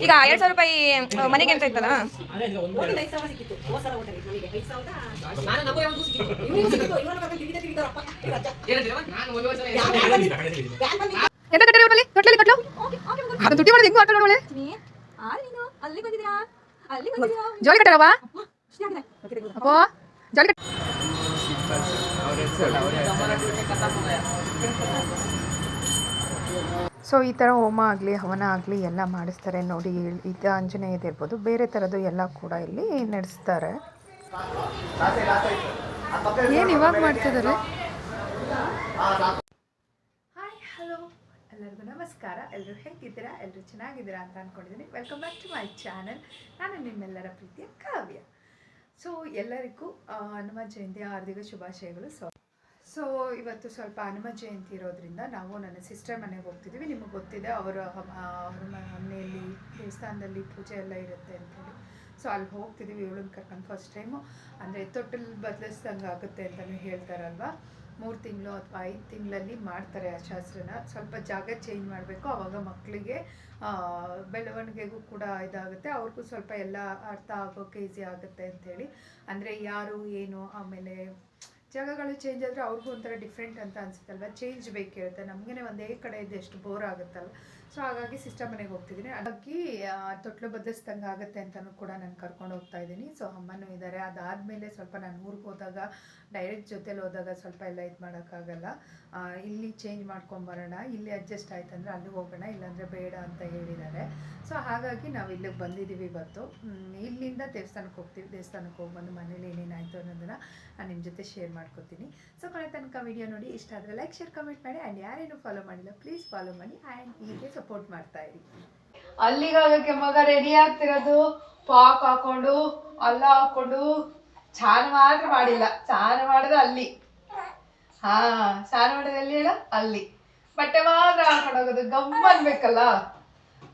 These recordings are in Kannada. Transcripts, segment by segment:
ಈಗ ಎರಡ್ ಸಾವಿರ ರೂಪಾಯಿ ಮನೆಗೆ ಅಂತ ಇತ್ತಲ್ಲ? ಎಂತ ಕಟ್ಟಡಿ ಒಟ್ಟಲ್ಲಿ ತೊಟ್ಲಲ್ಲಿ ಕಟ್ಲು? ಅದನ್ನ ತುಟ್ಟಿ ಮಾಡಿದ ಹೆಂಗು ಆಟ ನೋಡೋಳೆ ಜೋಲಿ ಅಪ್ಪೋ ಜೋಲಿ ಕಟ್ಟ ಸೊ, ಈ ಥರ ಹೋಮ ಆಗಲಿ, ಹವನ ಆಗಲಿ ಎಲ್ಲ ಮಾಡಿಸ್ತಾರೆ. ನೋಡಿ ಇದು ಆಂಜನೇಯದಿರ್ಬೋದು ಬೇರೆ ಥರದ್ದು ಎಲ್ಲ ಕೂಡ ಇಲ್ಲಿ ನಡೆಸ್ತಾರೆ. ಏನು ಇವಾಗ ಮಾಡ್ತಿದ್ದಾರೆ? ಹಾಯ್ ಹಲೋ ಎಲ್ಲರಿಗೂ ನಮಸ್ಕಾರ. ಎಲ್ಲರೂ ಹೇಗಿದ್ದೀರಾ? ಎಲ್ಲರೂ ಚೆನ್ನಾಗಿದ್ದೀರಾ ಅಂತ ಅಂದ್ಕೊಂಡಿದ್ದೀನಿ welcome back to my channel ನಾನು ನಿಮ್ಮೆಲ್ಲರ ಪ್ರೀತಿಯ ಕಾವ್ಯ. ಸೊ ಎಲ್ಲರಿಗೂ ನಮ್ಮ ಜಯಂತಿಯ ಹಾರ್ದಿಕ ಶುಭಾಶಯಗಳು. ಸೊ ಸೊ ಇವತ್ತು ಸ್ವಲ್ಪ ಹನುಮ ಜಯಂತಿ ಇರೋದ್ರಿಂದ ನಾವು ನನ್ನ ಸಿಸ್ಟರ್ ಮನೆಗೆ ಹೋಗ್ತಿದ್ದೀವಿ ನಿಮಗೆ ಗೊತ್ತಿದೆ, ಅವರ ಮನೆಯಲ್ಲಿ ದೇವಸ್ಥಾನದಲ್ಲಿ ಪೂಜೆ ಎಲ್ಲ ಇರುತ್ತೆ ಅಂತೇಳಿ ಸೊ ಅಲ್ಲಿ ಹೋಗ್ತಿದ್ದೀವಿ ಇವಳನ್ನ ಕರ್ಕೊಂಡು ಫಸ್ಟ್ ಟೈಮು ಅಂದರೆ ತೊಟ್ಟಲು ಬದಲಿಸ್ದಂಗೆ ಆಗುತ್ತೆ ಅಂತಲೂ ಹೇಳ್ತಾರಲ್ವ? ಮೂರು ತಿಂಗಳು ಅಥವಾ ಐದು ತಿಂಗಳಲ್ಲಿ ಮಾಡ್ತಾರೆ ಆ ಶಾಸ್ತ್ರನ. ಸ್ವಲ್ಪ ಜಾಗ ಚೇಂಜ್ ಮಾಡಬೇಕು. ಆವಾಗ ಮಕ್ಕಳಿಗೆ ಬೆಳವಣಿಗೆಗೂ ಕೂಡ ಇದಾಗುತ್ತೆ. ಅವ್ರಿಗೂ ಸ್ವಲ್ಪ ಎಲ್ಲ ಅರ್ಥ ಆಗೋಕ್ಕೆ ಈಸಿ ಆಗುತ್ತೆ ಅಂಥೇಳಿ ಅಂದರೆ ಯಾರು, ಏನು, ಆಮೇಲೆ ಜಾಗಗಳು ಚೇಂಜ್ ಆದರೆ ಅವ್ರಿಗೂ ಒಂಥರ ಡಿಫ್ರೆಂಟ್ ಅಂತ ಅನಿಸುತ್ತಲ್ವ? ಚೇಂಜ್ ಬೇಕಿರುತ್ತೆ. ನಮಗೇ ಒಂದೇ ಕಡೆ ಇದ್ದು ಎಷ್ಟು ಬೋರ್ ಆಗುತ್ತಲ್ಲ ಸೊ ಹಾಗಾಗಿ ಸಿಸ್ಟರ್ ಮನೆಗೆ ಹೋಗ್ತಿದ್ದೀನಿ. ಹಾಗಾಗಿ ತೊಟ್ಲು ಬದಲಿಸ್ದಂಗೆ ಆಗುತ್ತೆ ಅಂತಲೂ ಕೂಡ ನಾನು ಕರ್ಕೊಂಡು ಹೋಗ್ತಾ ಇದ್ದೀನಿ. ಸೊ ಅಮ್ಮನೂ ಇದ್ದಾರೆ. ಅದಾದಮೇಲೆ ಸ್ವಲ್ಪ ನಾನು ಊರಿಗೆ ಹೋದಾಗ ಡೈರೆಕ್ಟ್ ಜೊತೆಲಿ ಹೋದಾಗ ಸ್ವಲ್ಪ ಎಲ್ಲ ಇದು ಮಾಡೋಕ್ಕಾಗಲ್ಲ. ಇಲ್ಲಿ ಚೇಂಜ್ ಮಾಡ್ಕೊಂಬರೋಣ ಇಲ್ಲಿ ಅಡ್ಜಸ್ಟ್ ಆಯ್ತಂದ್ರೆ ಅಲ್ಲಿ ಹೋಗೋಣ, ಇಲ್ಲಾಂದರೆ ಬೇಡ ಅಂತ ಹೇಳಿದ್ದಾರೆ. ಸೊ ಹಾಗಾಗಿ ನಾವು ಇಲ್ಲಿಗೆ ಬಂದಿದ್ದೀವಿ ಇವತ್ತು. ಇಲ್ಲಿಂದ ದೇವಸ್ಥಾನಕ್ಕೆ ಹೋಗ್ತೀವಿ ದೇವಸ್ಥಾನಕ್ಕೆ ಹೋಗಿ ಬಂದು ಮನೇಲಿ ಏನೇನಾಯಿತು ಅನ್ನೋದನ್ನು ನಾನು ನಿಮ್ಮ ಜೊತೆ ಶೇರ್ ಮಾಡ್ಕೊತೀನಿ. ಸೊ ಕೊನೆ ತನಕ ವಿಡಿಯೋ ನೋಡಿ, ಇಷ್ಟ ಆದರೆ ಲೈಕ್ ಶೇರ್ ಕಮೆಂಟ್ ಮಾಡಿ ಆ್ಯಂಡ್ ಯಾರೇನು ಫಾಲೋ ಮಾಡಿಲ್ಲ ಪ್ಲೀಸ್ ಫಾಲೋ ಮಾಡಿ ಆ್ಯಂಡ್ ಹೀಗೆ ಸಪೋರ್ಟ್ ಮಾಡ್ತಾ ಇರಿ. ಅಲ್ಲಿಗಾಗಕ್ಕೆ ಮಗ ರೆಡಿ ಆಗ್ತಿರೋದು. ಪಾಕ್ ಹಾಕೊಂಡು, ಅಲ್ಲ ಹಾಕೊಂಡು ಸ್ನಾನ ಮಾತ್ರ ಮಾಡಿಲ್ಲ. ಸ್ನಾನ ಮಾಡೋದು ಅಲ್ಲಿ. ಹಾ ಸ್ನಾನ ಮಾಡೋದು ಎಲ್ಲಿ ಹೇಳ? ಅಲ್ಲಿ. ಬಟ್ಟೆ ಮಾತ್ರ ಹಾಕೊಂಡು ಹೋಗೋದು. ಗಮ್ಮ ಅನ್ಬೇಕಲ್ಲ.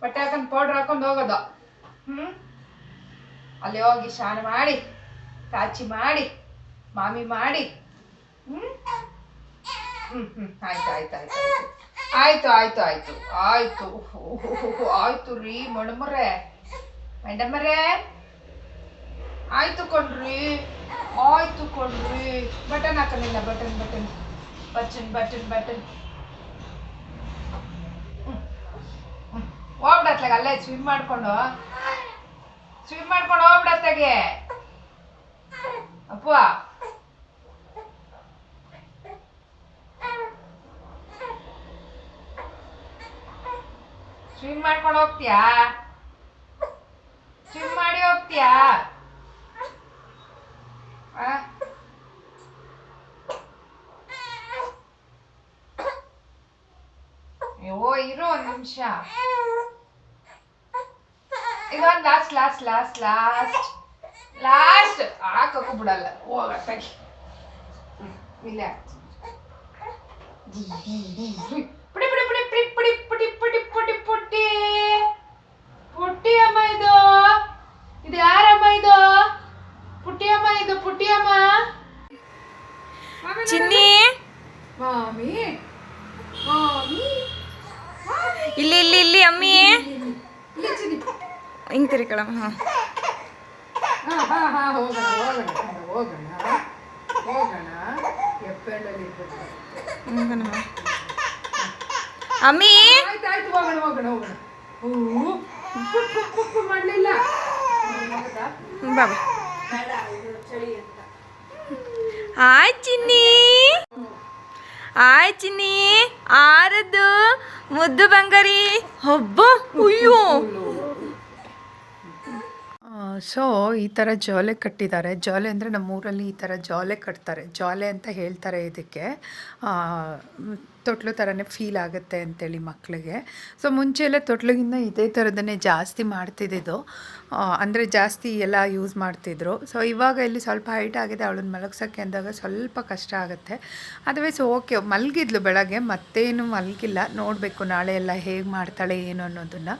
ಬಟ್ಟೆ ಹಾಕೊಂಡು ಪೌಡ್ರ್ ಹಾಕೊಂಡು ಹೋಗೋದು. ಹ್ಮ್? ಅಲ್ಲಿ ಹೋಗಿ ಸ್ನಾನ ಮಾಡಿ, ಕಾಚಿ ಮಾಡಿ, ಮಾಮಿ ಮಾಡಿ. ಹ್ಮ್? ಹ್ಮ್ ಆಯ್ತು ಆಯ್ತು ಆಯ್ತು ಆಯ್ತು. ಆಯ್ತು ಆಯ್ತು ಆಯ್ತು. ಆಯ್ತು ರೀ ಮಣಮರೇ ಮೇಡಮರೇ ಆಯ್ತು ಕೊಡ್ರಿ ಆಯ್ತು ಕೊಡ್ರಿ. ಬಟನ್ ಹಾಕಲಿಲ್ಲ, button button. Button button button. ಹೋಗ್ಬಿಡತ್ಲಾಗ, ಅಲ್ಲೇ ಸ್ವಿಮ್ ಮಾಡ್ಕೊಂಡು. ಸ್ವಿಮ್ ಮಾಡ್ಕೊಂಡು ಹೋಗ್ಬಿಡತ್ತಾಗೆ ಅಪ್ಪ. ಸ್ವಿಮ್ ಮಾಡ್ಕೊಂಡು ಹೋಗ್ತೀಯಾ? ಸ್ವಿಮ್ ಮಾಡಿ ಹೋಗ್ತೀಯಾ? 요 이런 음샤 이건 라스트 라스트 라스트 라스트 ಲಾಸ್ಟ್ ಹಾಕಕ್ಕೂ ಬಿಡಲ್ಲ ಹೋಗಿ ಇಲ್ಲ ಬಿಡ ಮಾಡಲಿಲ್ಲ. ಬಾಬಾ. ಹಾಯ್ ಚಿನ್ನಿ. ಹಾಯ್ ಚಿನ್ನಿ. ಆರದ್ದು ಮುದ್ದು ಬಂಗಾರಿ. ಹಬ್ಬ ಅಯ್ಯೋ. ಸೊ ಈ ಥರ ಜೋಲೆ ಕಟ್ಟಿದ್ದಾರೆ. ಜೋಲೆ ಅಂದರೆ ನಮ್ಮೂರಲ್ಲಿ ಈ ಥರ ಜೋಲೆ ಕಟ್ತಾರೆ. ಜೋಲೆ ಅಂತ ಹೇಳ್ತಾರೆ ಇದಕ್ಕೆ. ತೊಟ್ಲು ಥರನೇ ಫೀಲ್ ಆಗುತ್ತೆ ಅಂತೇಳಿ ಮಕ್ಕಳಿಗೆ ಸೊ ಮುಂಚೆ ಎಲ್ಲ ತೊಟ್ಲುಗಿಂತ ಇದೇ ಥರದನ್ನೇ ಜಾಸ್ತಿ ಮಾಡ್ತಿದ್ದಿದ್ದು. ಅಂದರೆ ಜಾಸ್ತಿ ಎಲ್ಲ ಯೂಸ್ ಮಾಡ್ತಿದ್ರು. ಸೊ ಇವಾಗ ಇಲ್ಲಿ ಸ್ವಲ್ಪ ಹೈಟ್ ಆಗಿದೆ. ಅವಳನ್ನ ಮಲಗ್ಸೋಕ್ಕೆ ಅಂದಾಗ ಸ್ವಲ್ಪ ಕಷ್ಟ ಆಗುತ್ತೆ. ಅದರ್ವೈಸ್ ಓಕೆ ಮಲಗಿದ್ಲು ಬೆಳಗ್ಗೆ. ಮತ್ತೇನು ಮಲಗಿಲ್ಲ. ನೋಡಬೇಕು ನಾಳೆ ಎಲ್ಲ ಹೇಗೆ ಮಾಡ್ತಾಳೆ ಏನು ಅನ್ನೋದನ್ನು.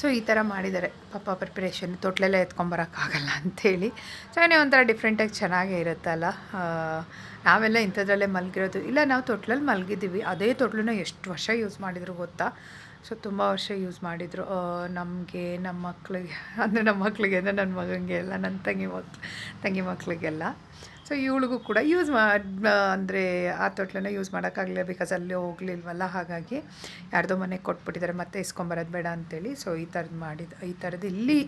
ಸೊ ಈ ಥರ ಮಾಡಿದ್ದಾರೆ. ಪಾಪ ಪ್ರಿಪ್ರೇಷನ್ ತೊಟ್ಲೆಲ್ಲ ಎತ್ಕೊಂಬರೋಕ್ಕಾಗಲ್ಲ ಅಂಥೇಳಿ ಸೊ ಏನೇ ಒಂಥರ ಡಿಫ್ರೆಂಟಾಗಿ ಚೆನ್ನಾಗೇ ಇರುತ್ತಲ್ಲ. ನಾವೆಲ್ಲ ಇಂಥದ್ರಲ್ಲೇ ಮಲಗಿರೋದು. ಇಲ್ಲ, ನಾವು ತೊಟ್ಲಲ್ಲಿ ಮಲಗಿದ್ದೀವಿ. ಅದೇ ತೊಟ್ಲನ್ನ ಎಷ್ಟು ವರ್ಷ ಯೂಸ್ ಮಾಡಿದ್ರು ಗೊತ್ತಾ? ಸೊ ತುಂಬ ವರ್ಷ ಯೂಸ್ ಮಾಡಿದರು. ನಮಗೆ ನಮ್ಮ ಮಕ್ಕಳಿಗೆ ಅಂದರೆ ನಮ್ಮ ಮಕ್ಕಳಿಗೆ ಅಂದರೆ ನನ್ನ ಮಗನಿಗೆ ಎಲ್ಲ ನನ್ನ ತಂಗಿ ಮಕ್, ತಂಗಿ ಮಕ್ಳಿಗೆಲ್ಲ. ಸೊ ಇವಳಿಗೂ ಕೂಡ ಯೂಸ್ ಮಾಡಿ ಅಂದರೆ ಆ ತೊಟ್ಲನ್ನ ಯೂಸ್ ಮಾಡೋಕ್ಕಾಗಲಿಲ್ಲ ಬಿಕಾಸ್ ಅಲ್ಲಿ ಹೋಗ್ಲಿಲ್ವಲ್ಲ, ಹಾಗಾಗಿ ಯಾರ್ದೋ ಮನೆಗೆ ಕೊಟ್ಬಿಟ್ಟಿದ್ದಾರೆ, ಮತ್ತೆ ಇಸ್ಕೊಂಬರೋದು ಬೇಡ ಅಂತೇಳಿ. ಸೊ ಈ ಥರದ್ದು ಮಾಡಿದ್ದು ಈ ಥರದ್ದು ಇಲ್ಲಿ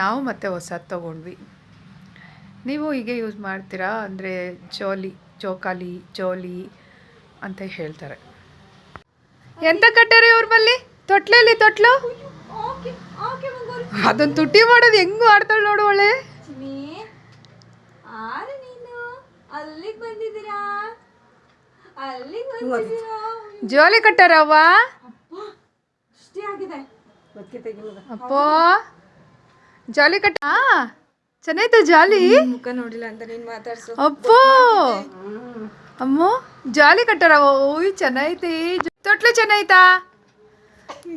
ನಾವು ಮತ್ತೆ ಹೊಸದು ತೊಗೊಂಡ್ವಿ. ನೀವು ಹೀಗೆ ಯೂಸ್ ಮಾಡ್ತೀರಾ? ಅಂದರೆ ಜೋಲಿ ಜೋಕಾಲಿ ಜೋಲಿ ಅಂತ ಹೇಳ್ತಾರೆ. ಎಂತ ಕಟ್ಟಾರೆ ಇವ್ರ ಬಲ್ಲಿ? ತೊಟ್ಲಲ್ಲಿ, ತೊಟ್ಲು? ಓಕೆ ಓಕೆ ಮಂಗೋರು ಅದೊಂದು ತುಟಿ ಮಾಡೋದು ಹೆಂಗ್ ಆಡ್ತಾಳೆ ನೋಡು ಒಳ್ಳೆ. ಅಲ್ಲಿಗೆ ಬಂದಿದ್ದೀರಾ? ಅಲ್ಲಿಗೆ ಬಂದಿದ್ದೀರಾ? ಜೋಲಿ ಕಟ್ಟಾರವ್ವ? ಅಪ್ಪ ಅಷ್ಟೇ ಆಗಿದೆ. ಅಪ್ಪೋ. ಜಾಲಿ ಕಟ್ಟ ಚೆನ್ನಾಯ್ತಾ ಜಾಲಿ? ಮುಖ ನೋಡಿಲ್ಲ ಅಂತ ನೀನು ಮಾತಾಡ್ಸು. ಅಪ್ಪೋ. ಅಮ್ಮು ಜಾಲಿ ಕಟ್ಟಾರವ್ವ. ಓಯ್ ಚೆನ್ನಾಯ್ತಿ. ತೊಟ್ಲು ಚೆನ್ನಾಯ್ತಾ?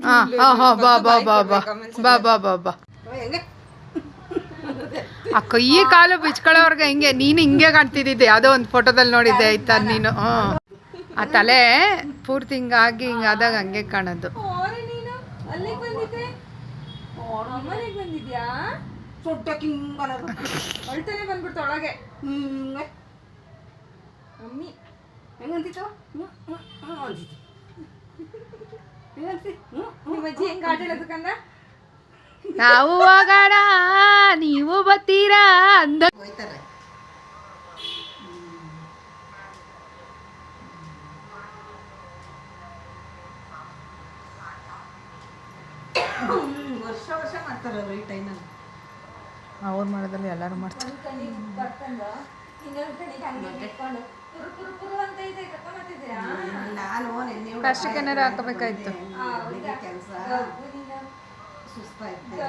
ಹಾ ಹಾ ಬಾ ಬಾ ಬಾ ಬಾ. ಬಾ ಬಾ ಬಾ ಬಾ. ಆ ಕೈ ಕಾಲು ಬಿಚ್ಕೊಳ್ಳೋವರೆಗೆ ಹಿಂಗೆ ನೀನು ಹಿಂಗೆ ಕಾಣ್ತಿದ್ದೆ ಯಾವುದೋ ಒಂದು ಫೋಟೋದಲ್ಲಿ ನೋಡಿದ್ದೆ ಆಯ್ತಾ? ನೀನು ಹ್ಞೂ. ಆ ತಲೆ ಪೂರ್ತಿ ಹಿಂಗಾಗಿ ಹಿಂಗಾದಾಗ ಹಂಗೆ ಕಾಣೋದು. ಹೆಂಗಂತಿತ್ತು? ನಾವು ಹೋಗೋಣ ನೀವು ಬತ್ತೀರಾ ಅಂದ ಹೋಯ್ತಾರೆ. ವರ್ಷ ಮಾಡ್ತಾರೆ ಅವ್ರು ಮಾಡೋದ್ರಲ್ಲಿ ಎಲ್ಲರೂ ಮಾಡ್ತಾರೆ. ನಾನು ನೆನ್ನೆ ಕೆಲಸ. ಸುಸ್ತಾಯ್ತು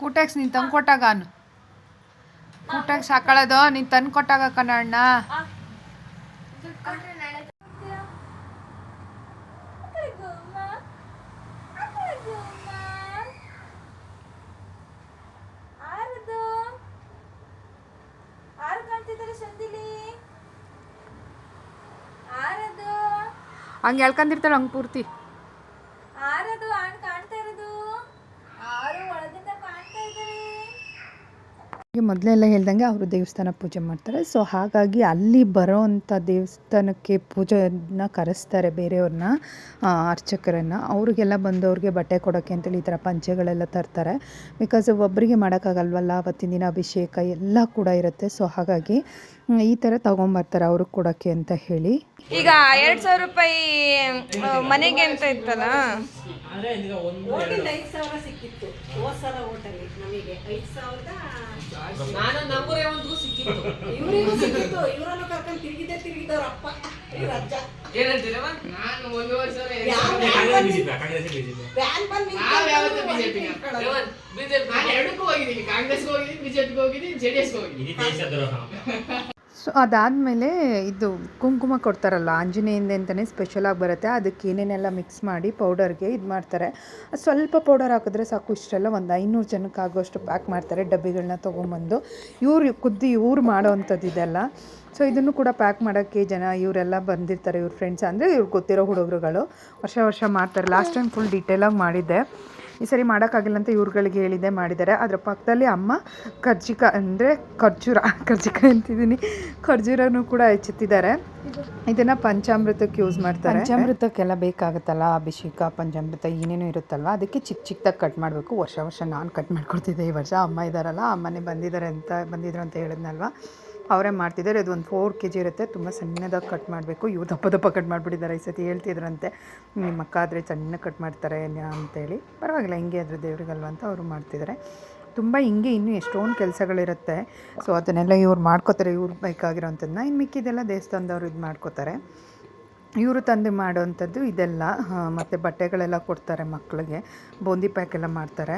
ಕೂಟ್ಯಾಕ್ಸ್ ನೀನು ತಂದು ಕೊಟ್ಟಾಗ ಅನ್ನು ಕೂಟ್ಯಾಕ್ಸ್ ಹಾಕೊಳ್ಳೋದು ನೀನು ತಂದು ಕೊಟ್ಟಾಗ ಕಣ ಅಣ್ಣ ಹಂಗೆ ಹೇಳ್ಕೊಂಡಿರ್ತಾಳೆ ಹಂಗೆ ಪೂರ್ತಿ. ಮೊದಲೆಲ್ಲ ಹೇಳ್ದಂಗೆ ಅವರು ದೇವಸ್ಥಾನ ಪೂಜೆ ಮಾಡ್ತಾರೆ. ಸೊ ಹಾಗಾಗಿ ಅಲ್ಲಿ ಬರೋ ಅಂಥ ದೇವಸ್ಥಾನಕ್ಕೆ ಪೂಜೆನ ಕರೆಸ್ತಾರೆ ಬೇರೆಯವ್ರನ್ನ ಅರ್ಚಕರನ್ನು. ಅವ್ರಿಗೆಲ್ಲ ಬಂದವ್ರಿಗೆ ಬಟ್ಟೆ ಕೊಡೋಕ್ಕೆ ಅಂತೇಳಿ ಈ ಥರ ಪಂಚೆಗಳೆಲ್ಲ ತರ್ತಾರೆ. ಬಿಕಾಸ್ ಒಬ್ಬರಿಗೆ ಮಾಡೋಕ್ಕಾಗಲ್ವಲ್ಲ ಅವತ್ತಿನ ದಿನ ಅಭಿಷೇಕ ಎಲ್ಲ ಕೂಡ ಇರುತ್ತೆ. ಸೊ ಹಾಗಾಗಿ ಈ ಥರ ತಗೊಂಬರ್ತಾರೆ ಅವ್ರಿಗೆ ಕೊಡಕ್ಕೆ ಅಂತ ಹೇಳಿ. ಈಗ ಎರಡು ಸಾವಿರ ರೂಪಾಯಿ ಮನೆಗೆ ಅಂತ ಇತ್ತಲ್ಲ? ಬಿಜೆಪಿ. ಹೋಗಿದ್ದೀನಿ ಹೋಗಿದ್ದೀನಿ. ಹೋಗಿದ್ದೀನಿ ಸೊ ಅದಾದಮೇಲೆ ಇದು ಕುಂಕುಮ ಕೊಡ್ತಾರಲ್ಲ, ಆಂಜನೇಯಿಂದ ಅಂತಲೇ ಸ್ಪೆಷಲಾಗಿ ಬರುತ್ತೆ. ಅದಕ್ಕೆ ಏನೇನೆಲ್ಲ ಮಿಕ್ಸ್ ಮಾಡಿ ಪೌಡರ್ಗೆ ಇದು ಮಾಡ್ತಾರೆ. ಸ್ವಲ್ಪ ಪೌಡರ್ ಹಾಕಿದ್ರೆ ಸಾಕು, ಇಷ್ಟೆಲ್ಲ ಒಂದು ಐನೂರು ಜನಕ್ಕೆ ಆಗೋಷ್ಟು ಪ್ಯಾಕ್ ಮಾಡ್ತಾರೆ ಡಬ್ಬಿಗಳನ್ನ ತೊಗೊಂಬಂದು. ಇವ್ರು ಖುದ್ದು ಇವ್ರು ಮಾಡೋ ಅಂಥದ್ದು ಇದೆಲ್ಲ. ಸೊ ಇದನ್ನು ಕೂಡ ಪ್ಯಾಕ್ ಮಾಡೋಕ್ಕೆ ಜನ ಇವರೆಲ್ಲ ಬಂದಿರ್ತಾರೆ, ಇವ್ರ ಫ್ರೆಂಡ್ಸ್ ಅಂದರೆ ಇವ್ರು ಗೊತ್ತಿರೋ ಹುಡುಗರುಗಳು. ವರ್ಷ ವರ್ಷ ಮಾಡ್ತಾರೆ. ಲಾಸ್ಟ್ ಟೈಮ್ ಫುಲ್ ಡೀಟೇಲಾಗಿ ಮಾಡಿದ್ದೆ. ಈ ಸರಿ ಮಾಡೋಕ್ಕಾಗಿಲ್ಲ ಅಂತ ಇವ್ರುಗಳಿಗೆ ಹೇಳಿದೆ ಮಾಡಿದ್ದಾರೆ. ಅದರ ಪಕ್ಕದಲ್ಲಿ ಅಮ್ಮ ಕರ್ಜಿಕ ಅಂದರೆ ಖರ್ಜೂರ, ಖರ್ಜಿಕ ಅಂತಿದ್ದೀನಿ. ಖರ್ಜೂರನು ಕೂಡ ಹೆಚ್ಚುತ್ತಿದ್ದಾರೆ. ಇದನ್ನು ಪಂಚಾಮೃತಕ್ಕೆ ಯೂಸ್ ಮಾಡ್ತಾರೆ. ಪಂಚಾಮೃತಕ್ಕೆಲ್ಲ ಬೇಕಾಗುತ್ತಲ್ಲ ಅಭಿಷೇಕ, ಪಂಚಾಮೃತ ಏನೇನು ಇರುತ್ತಲ್ಲ ಅದಕ್ಕೆ ಚಿಕ್ಕ ಚಿಕ್ಕದಾಗಿ ಕಟ್ ಮಾಡಬೇಕು. ವರ್ಷ ವರ್ಷ ನಾನು ಕಟ್ ಮಾಡಿಕೊಡ್ತಿದ್ದೆ ಈ ವರ್ಷ. ಅಮ್ಮ ಇದ್ದಾರಲ್ಲ ಅಮ್ಮನೇ ಬಂದಿದ್ದಾರೆ ಅಂತ, ಬಂದಿದ್ರು ಅಂತ ಹೇಳಿದ್ನಲ್ವ? ಅವರೇ ಮಾಡ್ತಿದ್ದಾರೆ. ಇದು ಒಂದು ಫೋರ್ ಕೆ ಜಿ ಇರುತ್ತೆ. ತುಂಬ ಸಣ್ಣದಾಗಿ ಕಟ್ ಮಾಡಬೇಕು. ಇವ್ರು ದಪ್ಪ ದಪ್ಪ ಕಟ್ ಮಾಡಿಬಿಟ್ಟಿದ್ದಾರೆ. ಈ ಸತಿ ಹೇಳ್ತಿದ್ರಂತೆ, ನಿಮ್ಮ ಅಕ್ಕ ಆದರೆ ಸಣ್ಣ ಕಟ್ ಮಾಡ್ತಾರೆ ಅಂತೇಳಿ ಪರವಾಗಿಲ್ಲ, ಹಿಂಗೆ ಅದ್ರ ದೇವ್ರಿಗಲ್ವ ಅಂತ ಅವರು ಮಾಡ್ತಿದ್ದಾರೆ. ತುಂಬ ಹಿಂಗೆ ಇನ್ನೂ ಎಷ್ಟೊಂದು ಕೆಲಸಗಳಿರುತ್ತೆ. ಸೊ ಅದನ್ನೆಲ್ಲ ಇವ್ರು ಮಾಡ್ಕೋತಾರೆ. ಇವ್ರು ಬೇಕಾಗಿರೋವಂಥದ್ದನ್ನ ಇನ್ನು ಮಿಕ್ಕಿದೆಲ್ಲ ದೇವಸ್ಥಾನದವ್ರು ಇದು ಮಾಡ್ಕೋತಾರೆ. ಇವರು ತಂದು ಮಾಡೋವಂಥದ್ದು ಇದೆಲ್ಲ. ಮತ್ತು ಬಟ್ಟೆಗಳೆಲ್ಲ ಕೊಡ್ತಾರೆ ಮಕ್ಕಳಿಗೆ ಬೂಂದಿ ಪ್ಯಾಕ್ ಎಲ್ಲ ಮಾಡ್ತಾರೆ.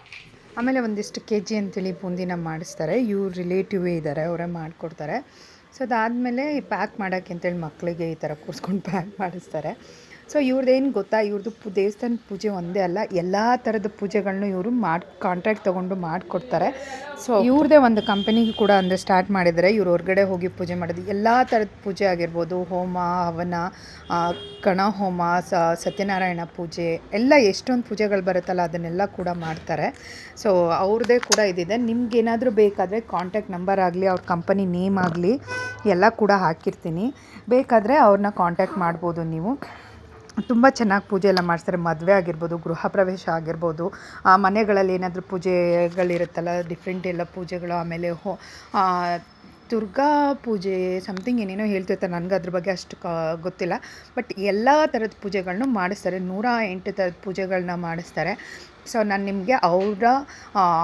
ಆಮೇಲೆ ಒಂದಿಷ್ಟು ಕೆ ಜಿ ಅಂತೇಳಿ ಬೂಂದಿನ ಮಾಡಿಸ್ತಾರೆ. ಇವ್ರ ರಿಲೇಟಿವೇ ಇದ್ದಾರೆ ಅವರೇ ಮಾಡಿಕೊಡ್ತಾರೆ. ಸೊ ಅದಾದಮೇಲೆ ಪ್ಯಾಕ್ ಮಾಡೋಕ್ಕೆ ಅಂತೇಳಿ ಮಕ್ಕಳಿಗೆ ಈ ಥರ ಕೂರಿಸ್ಕೊಂಡು ಪ್ಯಾಕ್ ಮಾಡಿಸ್ತಾರೆ. ಸೊ ಇವ್ರದ್ದೇನು ಗೊತ್ತಾ? ಇವ್ರದ್ದು ಪು ದೇವಸ್ಥಾನ ಪೂಜೆ ಒಂದೇ ಅಲ್ಲ. ಎಲ್ಲ ಥರದ ಪೂಜೆಗಳನ್ನೂ ಇವರು ಮಾಡಿ ಕಾಂಟ್ರಾಕ್ಟ್ ತೊಗೊಂಡು ಮಾಡಿಕೊಡ್ತಾರೆ. ಸೊ ಇವ್ರದ್ದೇ ಒಂದು ಕಂಪನಿ ಕೂಡ ಅಂದರೆ ಸ್ಟಾರ್ಟ್ ಮಾಡಿದರೆ. ಇವ್ರು ಹೊರಗಡೆ ಹೋಗಿ ಪೂಜೆ ಮಾಡೋದು. ಎಲ್ಲ ಥರದ ಪೂಜೆ ಆಗಿರ್ಬೋದು. ಹೋಮ, ಹವನ ಕಣ ಹೋಮ ಸತ್ಯನಾರಾಯಣ ಪೂಜೆ, ಎಲ್ಲ ಎಷ್ಟೊಂದು ಪೂಜೆಗಳು ಬರುತ್ತಲ್ಲ, ಅದನ್ನೆಲ್ಲ ಕೂಡ ಮಾಡ್ತಾರೆ. ಸೊ ಅವ್ರದ್ದೇ ಕೂಡ ಇದಿದೆ. ನಿಮ್ಗೇನಾದರೂ ಬೇಕಾದರೆ ಕಾಂಟ್ಯಾಕ್ಟ್ ನಂಬರ್ ಆಗಲಿ, ಅವ್ರ ಕಂಪನಿ ನೇಮ್ ಆಗಲಿ, ಎಲ್ಲ ಕೂಡ ಹಾಕಿರ್ತೀನಿ. ಬೇಕಾದರೆ ಅವ್ರನ್ನ ಕಾಂಟ್ಯಾಕ್ಟ್ ಮಾಡ್ಬೋದು ನೀವು. ತುಂಬ ಚೆನ್ನಾಗಿ ಪೂಜೆ ಎಲ್ಲ ಮಾಡ್ತಾರೆ ಮದುವೆ ಆಗಿರ್ಬೋದು, ಗೃಹ ಪ್ರವೇಶ ಆಗಿರ್ಬೋದು, ಆ ಮನೆಗಳಲ್ಲಿ ಏನಾದರೂ ಪೂಜೆಗಳಿರುತ್ತಲ್ಲ ಡಿಫ್ರೆಂಟ್ ಎಲ್ಲ ಪೂಜೆಗಳು, ಆಮೇಲೆ ಹೋ ದುರ್ಗಾ ಪೂಜೆ ಸಮಥಿಂಗ್ ಏನೇನೋ ಹೇಳ್ತಿರ್ತಾರೆ. ನನಗೆ ಅದ್ರ ಬಗ್ಗೆ ಅಷ್ಟು ಕ, ಗೊತ್ತಿಲ್ಲ. ಬಟ್ ಎಲ್ಲ ಥರದ ಪೂಜೆಗಳನ್ನು ಮಾಡಿಸ್ತಾರೆ. ನೂರ ಎಂಟು ಥರದ ಪೂಜೆಗಳನ್ನ ಮಾಡಿಸ್ತಾರೆ. ಸೊ ನಾನು ನಿಮಗೆ ಅವರ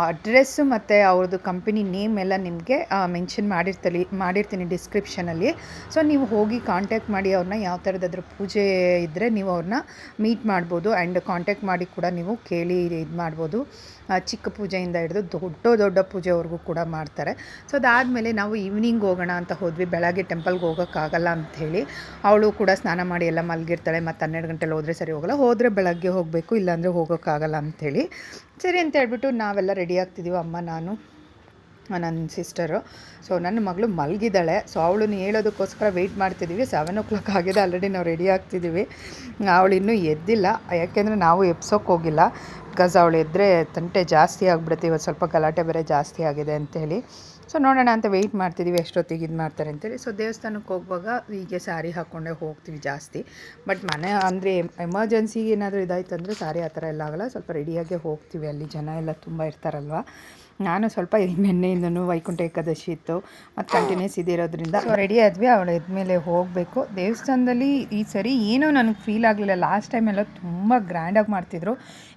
ಅಡ್ರೆಸ್ಸು ಮತ್ತು ಅವ್ರದ್ದು ಕಂಪನಿ ನೇಮ್ ಎಲ್ಲ ನಿಮಗೆ ಮೆನ್ಷನ್ ಮಾಡಿರ್ತೀನಿ ಮಾಡಿರ್ತೀನಿ ಡಿಸ್ಕ್ರಿಪ್ಷನಲ್ಲಿ ಸೊ ನೀವು ಹೋಗಿ ಕಾಂಟ್ಯಾಕ್ಟ್ ಮಾಡಿ ಅವ್ರನ್ನ ಯಾವ ಥರದಾದ್ರೂ ಪೂಜೆ ಇದ್ದರೆ ನೀವು ಅವ್ರನ್ನ ಮೀಟ್ ಮಾಡ್ಬೋದು ಆ್ಯಂಡ್ ಕಾಂಟ್ಯಾಕ್ಟ್ ಮಾಡಿ ಕೂಡ ನೀವು ಕೇಳಿ ಇದು ಮಾಡ್ಬೋದು. ಚಿಕ್ಕ ಪೂಜೆಯಿಂದ ಹಿಡಿದು ದೊಡ್ಡ ದೊಡ್ಡ ಪೂಜೆವರೆಗೂ ಕೂಡ ಮಾಡ್ತಾರೆ. ಸೊ ಅದಾದಮೇಲೆ ನಾವು ಈವ್ನಿಂಗ್ ಹೋಗೋಣ ಅಂತ ಹೋದ್ವಿ. ಬೆಳಗ್ಗೆ ಟೆಂಪಲ್ಗೆ ಹೋಗೋಕ್ಕಾಗಲ್ಲ ಅಂಥೇಳಿ ಅವಳು ಕೂಡ ಸ್ನಾನ ಮಾಡಿ ಎಲ್ಲ ಮಲಗಿರ್ತಾಳೆ. ಮತ್ತು ಹನ್ನೆರಡು ಗಂಟೆಲಿ ಹೋದರೆ ಸರಿ ಹೋಗಲ್ಲ. ಹೋದರೆ ಬೆಳಗ್ಗೆ ಹೋಗಬೇಕು, ಇಲ್ಲಾಂದರೆ ಹೋಗೋಕ್ಕಾಗಲ್ಲ ಅಂಥೇಳಿ ಸರಿ ಅಂತ ಹೇಳ್ಬಿಟ್ಟು ನಾವೆಲ್ಲ ರೆಡಿ ಆಗ್ತಿದ್ದೀವಿ ಅಮ್ಮ, ನಾನು ನನ್ನ ಸಿಸ್ಟರು ಸೊ ನನ್ನ ಮಗಳು ಮಲಗಿದ್ದಾಳೆ. ಸೊ ಅವಳನ್ನು ಹೇಳೋದಕ್ಕೋಸ್ಕರ ವೆಯ್ಟ್ ಮಾಡ್ತಿದ್ದೀವಿ ಸೆವೆನ್ ಓ ಕ್ಲಾಕ್ ಆಗಿದೆ. ಆಲ್ರೆಡಿ ನಾವು ರೆಡಿ ಆಗ್ತಿದ್ದೀವಿ ಅವಳು ಇನ್ನೂ ಎದ್ದಿಲ್ಲ. ಯಾಕೆಂದರೆ ನಾವು ಎಪ್ಸೋಕ್ಕೆ ಹೋಗಿಲ್ಲ. ಬಿಕಾಸ್ ಅವಳು ಇದ್ದರೆ ತಂಟೆ ಜಾಸ್ತಿ ಆಗಿಬಿಡುತ್ತೆ, ಇವತ್ತು ಸ್ವಲ್ಪ ಗಲಾಟೆ ಬೇರೆ ಜಾಸ್ತಿ ಆಗಿದೆ ಅಂತೇಳಿ. ಸೊ ನೋಡೋಣ ಅಂತ ವೆಯ್ಟ್ ಮಾಡ್ತಿದ್ದೀವಿ ಎಷ್ಟೊತ್ತಿಗೆ ಇದು ಮಾಡ್ತಾರೆ ಅಂತೇಳಿ. ಸೊ ದೇವಸ್ಥಾನಕ್ಕೆ ಹೋಗುವಾಗ ಹೀಗೆ ಸ್ಯಾರಿ ಹಾಕ್ಕೊಂಡೇ ಹೋಗ್ತೀವಿ ಜಾಸ್ತಿ. ಬಟ್ ಮನೆ ಅಂದರೆ ಎಮರ್ಜೆನ್ಸಿಗೆ ಏನಾದರೂ ಇದಾಯ್ತು ಅಂದರೆ ಸಾರಿ ಆ ಥರ ಎಲ್ಲ ಆಗಲ್ಲ. ಸ್ವಲ್ಪ ರೆಡಿಯಾಗೇ ಹೋಗ್ತೀವಿ ಅಲ್ಲಿ. ಜನ ಎಲ್ಲ ತುಂಬ ಇರ್ತಾರಲ್ವ? ನಾನು ಸ್ವಲ್ಪ ನಿನ್ನೆಯಿಂದನೂ ವೈಕುಂಠ ಏಕಾದಶಿ ಇತ್ತು. ಮತ್ತು ಕಂಟಿನ್ಯೂಸ್ ಇದಿರೋದ್ರಿಂದ ರೆಡಿ ಆದ್ವಿ. ಅವಳು ಎದ್ಮೇಲೆ ಹೋಗಬೇಕು. ದೇವಸ್ಥಾನದಲ್ಲಿ ಈ ಸರಿ ಏನೋ ನನಗೆ ಫೀಲ್ ಆಗಲಿಲ್ಲ. ಲಾಸ್ಟ್ ಟೈಮ್ ಎಲ್ಲ ತುಂಬ ಗ್ರ್ಯಾಂಡಾಗಿ ಮಾಡ್ತಿದ್ರು.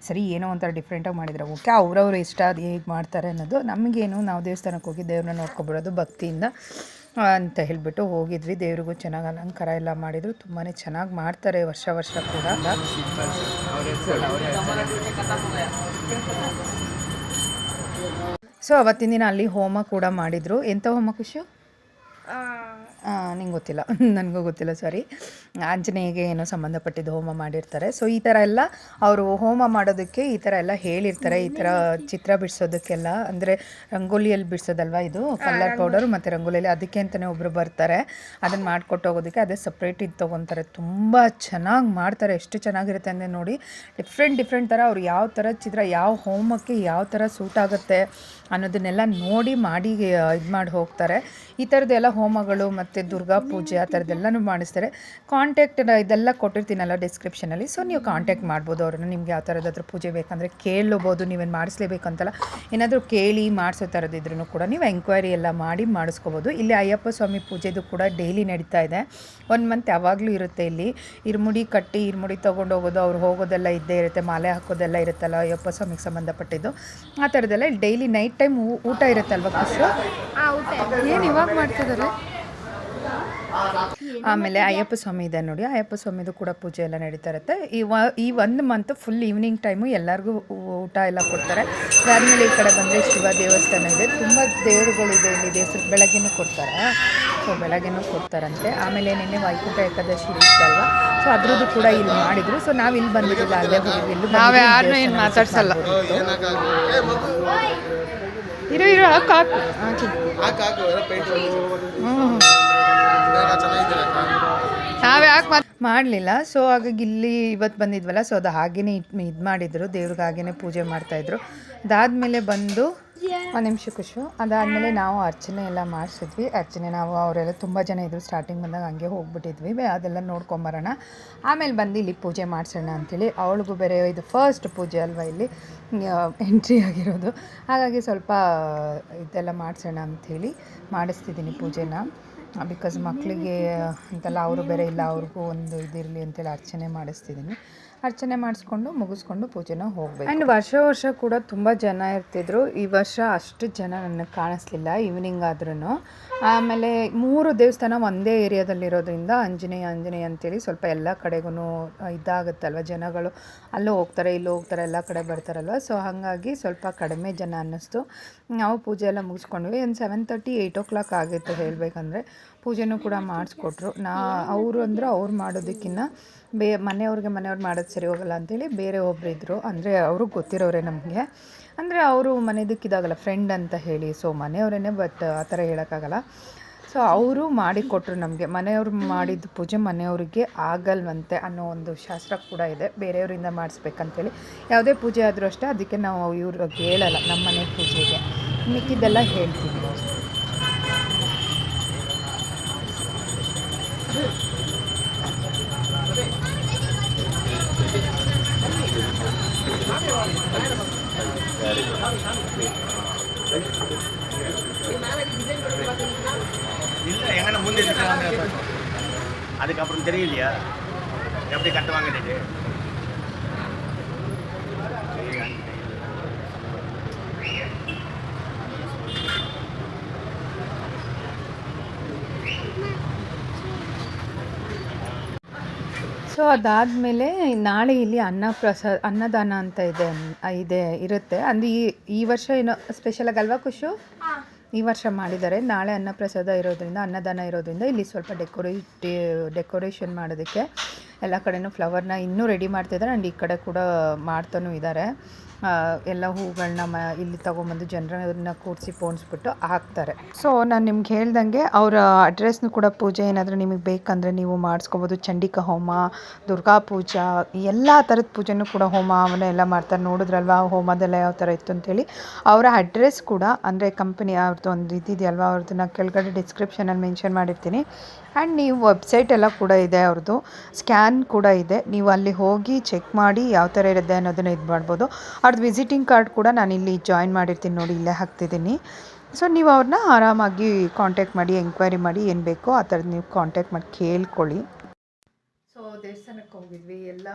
ಸರಿ ಏನೋ ಒಂಥರ ಡಿಫ್ರೆಂಟಾಗಿ ಮಾಡಿದ್ರು. ಓಕೆ ಅವ್ರವ್ರು ಇಷ್ಟ ಅದು ಹೇಗೆ ಮಾಡ್ತಾರೆ ಅನ್ನೋದು. ನಮಗೇನು, ನಾವು ದೇವಸ್ಥಾನಕ್ಕೆ ಹೋಗಿ ದೇವ್ರನ್ನ ನೋಡ್ಕೊಬಿಡೋದು ಭಕ್ತಿಯಿಂದ ಅಂತ ಹೇಳಿಬಿಟ್ಟು ಹೋಗಿದ್ವಿ. ದೇವ್ರಿಗೂ ಚೆನ್ನಾಗಿ ಅಲಂಕಾರ ಎಲ್ಲ ಮಾಡಿದ್ರು. ತುಂಬಾ ಚೆನ್ನಾಗಿ ಮಾಡ್ತಾರೆ ವರ್ಷ ವರ್ಷ ಕೂಡ. ಸೊ ಅವತ್ತಿನ ದಿನ ಅಲ್ಲಿ ಹೋಮ ಕೂಡ ಮಾಡಿದರು. ಎಂಥ ಹೋಮ ಖುಷು ನಿಂಗೆ ಗೊತ್ತಿಲ್ಲ. ನನಗೂ ಗೊತ್ತಿಲ್ಲ ಸಾರಿ ಆಂಜನೇಯಗೆ ಏನೋ ಸಂಬಂಧಪಟ್ಟಿದ್ದು ಹೋಮ ಮಾಡಿರ್ತಾರೆ. ಸೊ ಈ ಥರ ಎಲ್ಲ ಅವರು ಹೋಮ ಮಾಡೋದಕ್ಕೆ ಈ ಥರ ಎಲ್ಲ ಹೇಳಿರ್ತಾರೆ. ಈ ಥರ ಚಿತ್ರ ಬಿಡಿಸೋದಕ್ಕೆಲ್ಲ. ಅಂದರೆ ರಂಗೋಲಿಯಲ್ಲಿ ಬಿಡಿಸೋದಲ್ವ ಇದು? ಕಲ್ಲರ್ ಪೌಡರ್ ಮತ್ತು ರಂಗೋಲಿಯಲ್ಲಿ. ಅದಕ್ಕೆ ಅಂತಲೇ ಒಬ್ಬರು ಬರ್ತಾರೆ. ಅದನ್ನು ಮಾಡಿಕೊಟ್ಟು ಹೋಗೋದಕ್ಕೆ ಅದೇ ಸಪ್ರೇಟ್ ಇದು ತೊಗೊತಾರೆ. ತುಂಬ ಚೆನ್ನಾಗಿ ಮಾಡ್ತಾರೆ. ಎಷ್ಟು ಚೆನ್ನಾಗಿರುತ್ತೆ ಅಂದರೆ ನೋಡಿ ಡಿಫ್ರೆಂಟ್ ಡಿಫ್ರೆಂಟ್ ಥರ ಅವ್ರು ಯಾವ ಥರ ಚಿತ್ರ ಯಾವ ಹೋಮಕ್ಕೆ ಯಾವ ಥರ ಸೂಟ್ ಆಗುತ್ತೆ. ಅನ್ನೋದನ್ನೆಲ್ಲ ನೋಡಿ ಮಾಡಿ ಇದು ಮಾಡಿ ಹೋಗ್ತಾರೆ. ಈ ಥರದ್ದೆಲ್ಲ ಹೋಮಗಳು ಮತ್ತು ದುರ್ಗಾ ಪೂಜೆ ಆ ಥರದ್ದೆಲ್ಲನೂ ಮಾಡಿಸ್ತಾರೆ. ಕಾಂಟ್ಯಾಕ್ಟ್ ಇದೆಲ್ಲ ಕೊಟ್ಟಿರ್ತೀನಲ್ಲ ಡಿಸ್ಕ್ರಿಪ್ಷನಲ್ಲಿ ಸೊ ನೀವು ಕಾಂಟ್ಯಾಕ್ಟ್ ಮಾಡ್ಬೋದು ಅವ್ರನ್ನ. ನಿಮಗೆ ಯಾವ ಥರದಾದ್ರೂ ಪೂಜೆ ಬೇಕಂದರೆ ಕೇಳಬಹುದು ನೀವೇನು ಮಾಡಿಸ್ಲೇಬೇಕಂತಲ್ಲ. ಏನಾದರೂ ಕೇಳಿ ಮಾಡಿಸೋ ಥರದಿದ್ರೂ ಕೂಡ ನೀವು ಎಂಕ್ವೈರಿ ಎಲ್ಲ ಮಾಡಿ ಮಾಡಿಸ್ಕೋಬೋದು. ಇಲ್ಲಿ ಅಯ್ಯಪ್ಪ ಸ್ವಾಮಿ ಪೂಜೆದು ಕೂಡ ಡೈಲಿ ನಡೀತಾ ಇದೆ. ಒನ್ ಮಂತ್ ಯಾವಾಗಲೂ ಇರುತ್ತೆ ಇಲ್ಲಿ. ಇರ್ಮುಡಿ ಕಟ್ಟಿ ಇರ್ಮುಡಿ ತೊಗೊಂಡು ಹೋಗೋದು, ಅವ್ರು ಹೋಗೋದೆಲ್ಲ ಇದ್ದೇ ಇರುತ್ತೆ. ಮಾಲೆ ಹಾಕೋದೆಲ್ಲ ಇರುತ್ತಲ್ಲ ಅಯ್ಯಪ್ಪ ಸ್ವಾಮಿಗೆ ಸಂಬಂಧಪಟ್ಟಿದ್ದು. ಆ ಥರದ್ದೆಲ್ಲ ಡೈಲಿ ನೈಟ್ ಟೈಮ್ ಊಟ ಇರುತ್ತಲ್ವ ಖುಷಿ ಏನು ಇವಾಗ ಮಾಡ್ತಿದ್ದಾರೆ ಆಮೇಲೆ ಅಯ್ಯಪ್ಪ ಸ್ವಾಮಿ ಇದೆ ನೋಡಿ. ಅಯ್ಯಪ್ಪ ಸ್ವಾಮಿದು ಕೂಡ ಪೂಜೆ ಎಲ್ಲ ನಡೀತಾ ಇರುತ್ತೆ. ಈ ವ ಈ ಒಂದು ಮಂತ್ ಫುಲ್ ಈವ್ನಿಂಗ್ ಟೈಮು ಎಲ್ಲರಿಗೂ ಊಟ ಎಲ್ಲ ಕೊಡ್ತಾರೆ. ಅದಾದಮೇಲೆ ಈ ಕಡೆ ಬಂದರೆ ಶಿವ ದೇವಸ್ಥಾನ ಇದೆ. ತುಂಬ ದೇವರುಗಳಿದೆ ಇಲ್ಲಿ ದೇವಸ್ಥಾನ ಬೆಳಗ್ಗೆನೂ ಕೊಡ್ತಾರೆ. ಸೊ ಬೆಳಗ್ಗೆನೂ ಕೊಡ್ತಾರಂತೆ. ಆಮೇಲೆ ನಿನ್ನೆ ವೈಕುಂಠ ಏಕಾದಶಿ ಇತ್ತಲ್ವ ಸೊ ಅದ್ರದ್ದು ಕೂಡ ಇಲ್ಲಿ ಮಾಡಿದ್ರು. ಸೊ ನಾವು ಇಲ್ಲಿ ಬಂದಿರಲಿಲ್ಲ ಅಲ್ಲೇ ಹೋಗಿ ಇಲ್ಲಿ ಮಾತಾಡ್ಸಲ್ಲ. ಇರೋ ಇರೋ ಹಾಕು ಹಾಕು. ನಾವು ಯಾಕೆ ಮಾಡಲಿಲ್ಲ. ಸೊ ಹಾಗಾಗಿ ಇಲ್ಲಿ ಇವತ್ತು ಬಂದಿದ್ವಲ್ಲ ಸೊ ಅದು ಹಾಗೇನೆ ಇದು ಮಾಡಿದ್ರು. ದೇವ್ರಿಗೆ ಹಾಗೇನೆ ಪೂಜೆ ಮಾಡ್ತಾಯಿದ್ರು ಅದಾದಮೇಲೆ ಬಂದು ಒಂದು ನಿಮಿಷ ಖುಷು ಅದಾದಮೇಲೆ ನಾವು ಅರ್ಚನೆ ಎಲ್ಲ ಮಾಡಿಸಿದ್ವಿ. ಅರ್ಚನೆ ನಾವು ಅವರೆಲ್ಲ ತುಂಬ ಜನ ಇದ್ರು. ಸ್ಟಾರ್ಟಿಂಗ್ ಬಂದಾಗ ಹಂಗೆ ಹೋಗ್ಬಿಟ್ಟಿದ್ವಿ. ಅದೆಲ್ಲ ನೋಡ್ಕೊಂಬರೋಣ. ಆಮೇಲೆ ಬಂದು ಇಲ್ಲಿ ಪೂಜೆ ಮಾಡಿಸೋಣ ಅಂಥೇಳಿ ಅವಳಿಗೂ ಬೇರೆ ಇದು ಫಸ್ಟ್ ಪೂಜೆ ಅಲ್ವಾ ಇಲ್ಲಿ? ಎಂಟ್ರಿ ಆಗಿರೋದು. ಹಾಗಾಗಿ ಸ್ವಲ್ಪ ಇದೆಲ್ಲ ಮಾಡಿಸೋಣ ಅಂಥೇಳಿ ಮಾಡಿಸ್ತಿದ್ದೀನಿ ಪೂಜೆನ. ಬಿಕಾಸ್ ಮಕ್ಕಳಿಗೆ ಅಂತೆಲ್ಲ ಅವರು ಬೇರೆ ಇಲ್ಲ. ಅವ್ರಿಗೂ ಒಂದು ಇದಿರಲಿ ಅಂತೇಳಿ ಅರ್ಚನೆ ಮಾಡಿಸ್ತಿದ್ದೀನಿ. ಅರ್ಚನೆ ಮಾಡಿಸ್ಕೊಂಡು ಮುಗಿಸ್ಕೊಂಡು ಪೂಜೆನ ಹೋಗ್ಬೇಕು. ಆ್ಯಂಡ್ ವರ್ಷ ವರ್ಷ ಕೂಡ ತುಂಬ ಜನ ಇರ್ತಿದ್ರು. ಈ ವರ್ಷ ಅಷ್ಟು ಜನ ನನಗೆ ಕಾಣಿಸ್ಲಿಲ್ಲ ಈವ್ನಿಂಗ್ ಆದ್ರೂ ಆಮೇಲೆ ಮೂರು ದೇವಸ್ಥಾನ ಒಂದೇ ಏರಿಯಾದಲ್ಲಿರೋದ್ರಿಂದ ಆಂಜನೇಯ ಆಂಜನೇಯ ಅಂತೇಳಿ ಸ್ವಲ್ಪ ಎಲ್ಲ ಕಡೆಗೂ ಇದಾಗುತ್ತಲ್ವ ಜನಗಳು. ಅಲ್ಲೂ ಹೋಗ್ತಾರೆ, ಇಲ್ಲೂ ಹೋಗ್ತಾರೆ, ಎಲ್ಲ ಕಡೆ ಬರ್ತಾರಲ್ವ. ಸೊ ಹಾಗಾಗಿ ಸ್ವಲ್ಪ ಕಡಿಮೆ ಜನ ಅನ್ನಿಸ್ತು. ನಾವು ಪೂಜೆ ಎಲ್ಲ ಮುಗಿಸ್ಕೊಂಡ್ವಿ. ಒಂದು seven thirty eight o'clock ಆಗಿತ್ತು ಹೇಳಬೇಕಂದ್ರೆ. ಪೂಜೆನೂ ಕೂಡ ಮಾಡಿಸ್ಕೊಟ್ರು. ನಾ, ಅವರು ಅಂದ್ರೆ ಅವ್ರು ಮಾಡೋದಕ್ಕಿನ್ನ ಬೇ, ಮನೆಯವ್ರಿಗೆ ಮನೆಯವ್ರು ಮಾಡೋದು ಸರಿ ಹೋಗಲ್ಲ ಅಂತೇಳಿ ಬೇರೆ ಒಬ್ರು ಇದ್ದರು ಅಂದರೆ ಅವರು ಗೊತ್ತಿರೋರೆ ನಮಗೆ. ಅಂದರೆ ಅವರು ಮನೆದಕ್ಕಿದಾಗಲ್ಲ ಫ್ರೆಂಡ್ ಅಂತ ಹೇಳಿ. ಸೊ ಮನೆಯವರೇ ಬಟ್ ಆ ಥರ ಹೇಳೋಕ್ಕಾಗಲ್ಲ. ಸೊ ಅವರು ಮಾಡಿಕೊಟ್ರು ನಮಗೆ. ಮನೆಯವ್ರು ಮಾಡಿದ ಪೂಜೆ ಮನೆಯವ್ರಿಗೆ ಆಗಲ್ವಂತೆ ಅನ್ನೋ ಒಂದು ಶಾಸ್ತ್ರ ಕೂಡ ಇದೆ. ಬೇರೆಯವರಿಂದ ಮಾಡಿಸ್ಬೇಕಂತೇಳಿ. ಯಾವುದೇ ಪೂಜೆ ಆದರೂ ಅಷ್ಟೇ ಅದಕ್ಕೆ ನಾವು ಇವ್ರಿಗೆ ಹೇಳಲ್ಲ ನಮ್ಮ ಮನೆ ಪೂಜೆಗೆ. ಮಿಕ್ಕಿದ್ದೆಲ್ಲ ಹೇಳ್ತೀವಿ. இல்லை எங்கன்னா முந்தி அதுக்கப்புறம் தெரியலையா? எப்படி கட்டுவாங்கன்னு ಸೊ ಅದಾದಮೇಲೆ ನಾಳೆ ಇಲ್ಲಿ ಅನ್ನ ಪ್ರಸಾದ ಅನ್ನದಾನ ಅಂತ ಇದೆ ಇದೆ ಇರುತ್ತೆ. ಅಂದರೆ ಈ ಈ ವರ್ಷ ಏನೋ ಸ್ಪೆಷಲಾಗಿ ಅಲ್ವಾ ಖುಷು? ಈ ವರ್ಷ ಮಾಡಿದ್ದಾರೆ. ನಾಳೆ ಅನ್ನಪ್ರಸಾದ ಇರೋದ್ರಿಂದ ಅನ್ನದಾನ ಇರೋದ್ರಿಂದ ಇಲ್ಲಿ ಸ್ವಲ್ಪ ಡೆಕೋರೇಟಿ ಡೆಕೋರೇಷನ್ ಮಾಡೋದಕ್ಕೆ ಎಲ್ಲ ಕಡೆನೂ ಫ್ಲವರ್ನ ಇನ್ನೂ ರೆಡಿ ಮಾಡ್ತಿದ್ದಾರೆ. ಆ್ಯಂಡ್ ಈ ಕಡೆ ಕೂಡ ಮಾಡ್ತಾನೂ ಇದ್ದಾರೆ. ಎಲ್ಲ ಹೂಗಳನ್ನ ಮ, ಇಲ್ಲಿ ತೊಗೊಂಬಂದು ಜನರನ್ನ ಕೂರಿಸಿ ಪೋಣಿಸ್ಬಿಟ್ಟು ಹಾಕ್ತಾರೆ. ಸೊ ನಾನು ನಿಮ್ಗೆ ಹೇಳ್ದಂಗೆ ಅವರ ಅಡ್ರೆಸ್ನು ಕೂಡ ಪೂಜೆ ಏನಾದರೂ ನಿಮಗೆ ಬೇಕಂದರೆ ನೀವು ಮಾಡಿಸ್ಕೋಬೋದು. ಚಂಡಿಕಾ ಹೋಮ, ದುರ್ಗಾ ಪೂಜಾ ಎಲ್ಲ ಥರದ ಪೂಜೆನೂ ಕೂಡ ಹೋಮ ಅವನ್ನ ಎಲ್ಲ ಮಾಡ್ತಾರೆ. ನೋಡಿದ್ರಲ್ವಾ, ಹೋಮದೆಲ್ಲ ಯಾವ ಥರ ಇತ್ತು ಅಂತೇಳಿ. ಅವರ ಅಡ್ರೆಸ್ ಕೂಡ ಅಂದರೆ ಕಂಪನಿ ಅವ್ರದ್ದು ಒಂದು ಇದಿದೆಯಲ್ವ ಅವ್ರದ್ದು ನಾನು ಕೆಳಗಡೆ ಡಿಸ್ಕ್ರಿಪ್ಷನಲ್ಲಿ ಮೆನ್ಷನ್ ಮಾಡಿರ್ತೀನಿ. ಆ್ಯಂಡ್ ನೀವು ವೆಬ್ಸೈಟ್ ಎಲ್ಲ ಕೂಡ ಇದೆ ಅವ್ರದ್ದು. ಸ್ಕ್ಯಾನ್ ಕೂಡ ಇದೆ. ನೀವು ಅಲ್ಲಿ ಹೋಗಿ ಚೆಕ್ ಮಾಡಿ ಯಾವ ಥರ ಇರುತ್ತೆ ಅನ್ನೋದನ್ನು ಇದು ಮಾಡ್ಬೋದು. ಅವ್ರದ್ದು ವಿಸಿಟಿಂಗ್ ಕಾರ್ಡ್ ಕೂಡ ನಾನು ಇಲ್ಲಿ ಜಾಯಿನ್ ಮಾಡಿರ್ತೀನಿ ನೋಡಿ, ಇಲ್ಲೇ ಹಾಕ್ತಿದ್ದೀನಿ. ಸೊ ನೀವು ಅವ್ರನ್ನ ಆರಾಮಾಗಿ ಕಾಂಟ್ಯಾಕ್ಟ್ ಮಾಡಿ ಎಂಕ್ವೈರಿ ಮಾಡಿ ಏನು ಬೇಕೋ ಆ ಥರದ್ದು ನೀವು ಕಾಂಟ್ಯಾಕ್ಟ್ ಮಾಡಿ ಕೇಳ್ಕೊಳ್ಳಿ. ಸೊ ದೇವಸ್ಥಾನಕ್ಕೆ ಹೋಗಿದ್ವಿ. ಎಲ್ಲ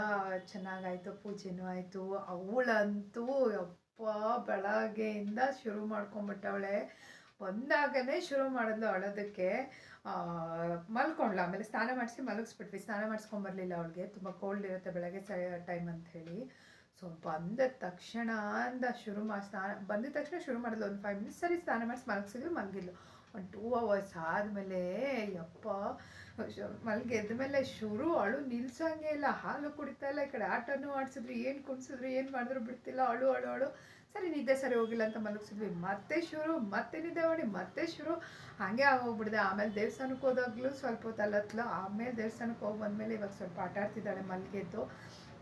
ಚೆನ್ನಾಗಾಯಿತು, ಪೂಜೆನೂ ಆಯಿತು. ಅವಳಂತೂ ಅಪ್ಪ ಬೆಳಗ್ಗೆಯಿಂದ ಶುರು ಮಾಡ್ಕೊಂಬಿಟ್ಟವಳೆ ಬಂದಾಗನೇ ಶುರು ಮಾಡಿದ್ಲು ಅಳೋದಕ್ಕೆ ಮಲ್ಕೊಂಡ್ಲ ಆಮೇಲೆ ಸ್ನಾನ ಮಾಡಿಸಿ ಮಲಗಿಸ್ಬಿಟ್ವಿ. ಸ್ನಾನ ಮಾಡಿಸ್ಕೊಂಬರ್ಲಿಲ್ಲ ಅವಳಿಗೆ. ತುಂಬ ಕೋಲ್ಡ್ ಇರುತ್ತೆ ಬೆಳಗ್ಗೆ ಟೈಮ್ ಅಂತ ಹೇಳಿ. ಸೊ ಬಂದ ತಕ್ಷಣ ಅಂದ ಶುರು ಮಾಡಿ ಸ್ನಾನ, ಬಂದಿದ ತಕ್ಷಣ ಶುರು ಮಾಡಿದ್ಲು. ಒಂದು ಫೈವ್ ಮಿನಿಟ್ಸ್ ಸರಿ ಸ್ನಾನ ಮಾಡಿಸಿ ಮಲಗಿಸಿದ್ವಿ, ಮಲಗಿದ್ಲು. ಒಂದು ಟೂ ಅವರ್ಸ್ ಆದಮೇಲೆ, ಯಪ್ಪ ಮಲ್ಗೆ ಎದ್ಮೇಲೆ ಶುರು. ಅಳು ನಿಲ್ಸಂಗೆ ಇಲ್ಲ. ಹಾಲು ಕುಡಿತಾ ಇಲ್ಲ ಈ ಕಡೆ. ಆಟನೂ ಆಡಿಸಿದ್ರು. ಏನು ಕುಣಿಸಿದ್ರು, ಏನು ಮಾಡಿದ್ರು ಬಿಡ್ತಿಲ್ಲ. ಅಳು ಅಳು ಅಳು. ಸರಿ, ನಿದ್ದೆ ಸರಿ ಹೋಗಿಲ್ಲ ಅಂತ ಮಲಗಿಸಿದ್ವಿ. ಮತ್ತೆ ಶುರು, ಮತ್ತೆ ನಿದ್ದೆ ಮಾಡಿ, ಮತ್ತೆ ಶುರು. ಹಾಗೆ ಆಗೋಗ್ಬಿಡಿದೆ. ಆಮೇಲೆ ದೇವಸ್ಥಾನಕ್ಕೆ ಹೋದಾಗಲೂ ಸ್ವಲ್ಪ ಹೊತ್ತು ಆಮೇಲೆ ದೇವಸ್ಥಾನಕ್ಕೆ ಹೋಗಿ ಬಂದಮೇಲೆ ಇವಾಗ ಸ್ವಲ್ಪ ಆಟ ಆಡ್ತಿದ್ದಾಳೆ ಮಲ್ಗೆದ್ದು.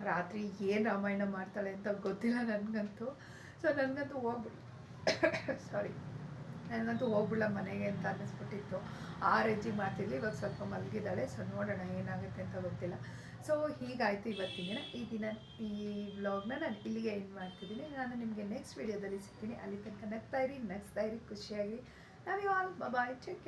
ರಾತ್ರಿ ಏನು ರಾಮಾಯಣ ಮಾಡ್ತಾಳೆ ಅಂತ ಗೊತ್ತಿಲ್ಲ ನನಗಂತೂ. ಸೊ ನನಗಂತೂ ಹೋಗ್ಬಿಡು ಸಾರಿ ನನಗಂತೂ ಹೋಗ್ಬಿಡ ಮನೆಗೆ ಅಂತ ಅನ್ನಿಸ್ಬಿಟ್ಟಿತ್ತು. ಆ ರೇಂಜಿ ಮಾಡ್ತಿದ್ವಿ ಇವಾಗ ಸ್ವಲ್ಪ ಮಲಗಿದ್ದಾಳೆ. ಸೊ ನೋಡೋಣ ಏನಾಗುತ್ತೆ ಅಂತ ಗೊತ್ತಿಲ್ಲ. ಸೊ ಹೀಗಾಯಿತು ಇವತ್ತಿನ ದಿನ. ಈ ದಿನ, ಈ ವ್ಲಾಗ್ನ ನಾನು ಇಲ್ಲಿಗೆ ಎಂಡ್ ಮಾಡ್ತಿದ್ದೀನಿ. ನಾನು ನಿಮಗೆ ನೆಕ್ಸ್ಟ್ ವೀಡಿಯೋದಲ್ಲಿ ಸಿಗ್ತೀನಿ. ಅಲ್ಲಿ ತನಕ ನಗ್ತಾ ಇರಿ, ನಗ್ಸ್ತಾ ಇರಿ ಖುಷಿಯಾಗಿ love you all bye check